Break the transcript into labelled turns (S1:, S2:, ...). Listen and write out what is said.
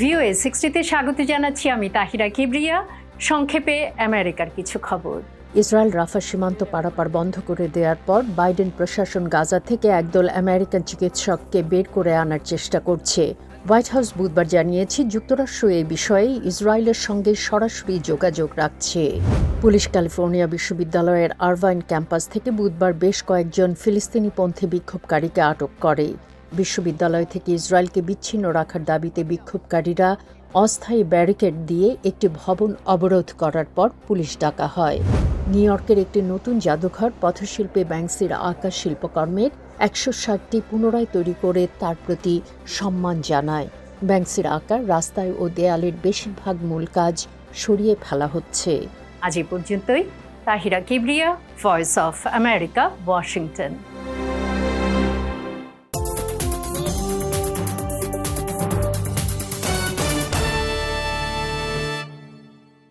S1: VOA সিক্সটিতে স্বাগত জানাচ্ছি আমি তাহিরা কিবরিয়া। সংক্ষেপে আমেরিকার কিছু খবর।
S2: ইসরায়েল রাফা সীমান্ত পারাপার বন্ধ করে দেওয়ার পর বাইডেন প্রশাসন গাজা থেকে একদল আমেরিকান চিকিৎসককে বের করে আনার চেষ্টা করছে। হোয়াইট হাউস বুধবার জানিয়েছে, যুক্তরাষ্ট্র এই বিষয়ে ইসরায়েলের সঙ্গে সরাসরি যোগাযোগ রাখছে। পুলিশ ক্যালিফোর্নিয়া বিশ্ববিদ্যালয়ের আরভাইন ক্যাম্পাস থেকে বুধবার বেশ কয়েকজন ফিলিস্তিনিপন্থী বিক্ষোভকারীকে আটক করে। বিশ্ববিদ্যালয় থেকে ইসরায়েলকে বিচ্ছিন্ন রাখার দাবিতে বিক্ষোভকারীরা অস্থায়ী ব্যারিকেড দিয়ে একটি ভবন অবরোধ করার পর পুলিশ ডাকা হয়। নিউ ইয়র্কের একটি নতুন জাদুঘর পথশিল্পে ব্যাংসির আঁকা শিল্পকর্মের একশো ষাটটি পুনরায় তৈরি করে তার প্রতি সম্মান জানায়। ব্যাংসির আঁকা রাস্তায় ও দেয়ালের বেশিরভাগ মূল কাজ সরিয়ে ফেলা হচ্ছে।
S1: আজ এ পর্যন্তই। Tahira Kibria Voice of America Washington